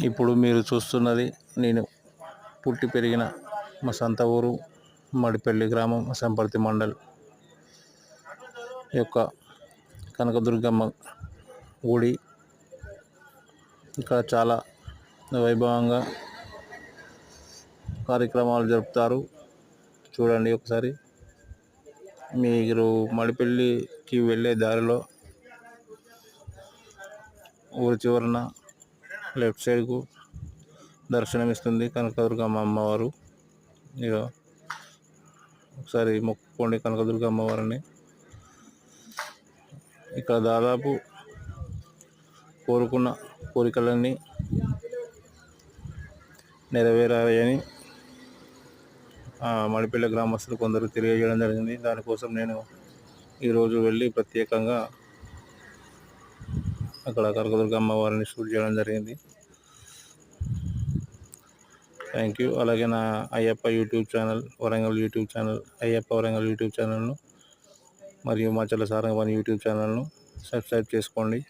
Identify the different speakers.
Speaker 1: ఇప్పుడు మీరు చూస్తున్నది నేను పుట్టి పెరిగిన మా సొంత ఊరు మడిపల్లి గ్రామం సంపర్తి మండల్ యొక్క కనకదుర్గమ్మ గుడి. ఇక్కడ చాలా వైభవంగా కార్యక్రమాలు జరుపుతారు. చూడండి ఒకసారి. మీరు మడిపల్లికి వెళ్ళే దారిలో ఊరి చివరన లెఫ్ట్ సైడ్కు దర్శనమిస్తుంది కనకదుర్గమ్మ అమ్మవారు. ఇక ఒకసారి మొక్కుకోండి కనకదుర్గ అమ్మవారిని ఇక్కడ దాదాపు కోరుకున్న కోరికలన్నీ నెరవేరాయని ఆ మడిపల్లి గ్రామస్తులు కొందరు తెలియజేయడం జరిగింది. దానికోసం నేను ఈరోజు వెళ్ళి ప్రత్యేకంగా అక్కడ కనకదుర్గ అమ్మవారిని షూట్ చేయడం జరిగింది. థ్యాంక్ యూ అలాగే నా Ayyappa YouTube channel Warangal YouTube channel Ayyappa Warangal YouTube ఛానల్ను మరియు మాచల సారంగపాని యూట్యూబ్ ఛానల్ను సబ్స్క్రైబ్ చేసుకోండి.